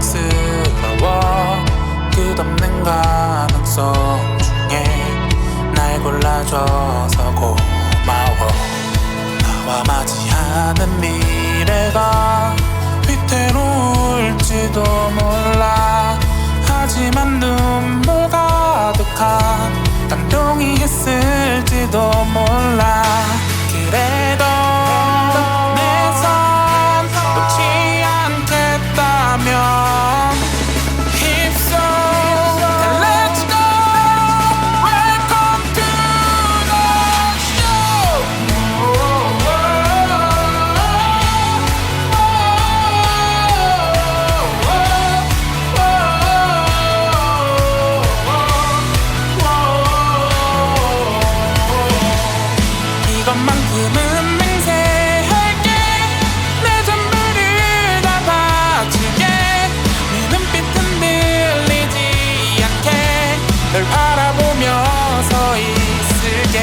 갑작스러워 끝없는 가능성 중에 날 골라줘서 고마워. 나와 맞이하는 미 널 바라보며 서 있을게.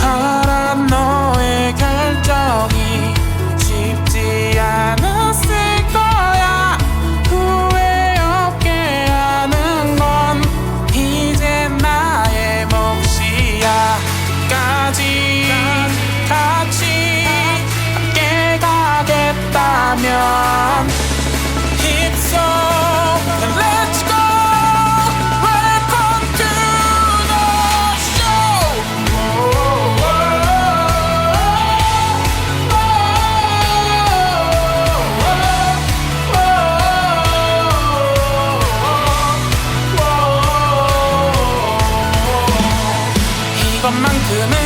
하란 너의 결정이 쉽지 않았을 거야. 후회 없게 하는 건 이제 나의 몫이야. 끝까지 같이 함께 가겠다면 이것만큼은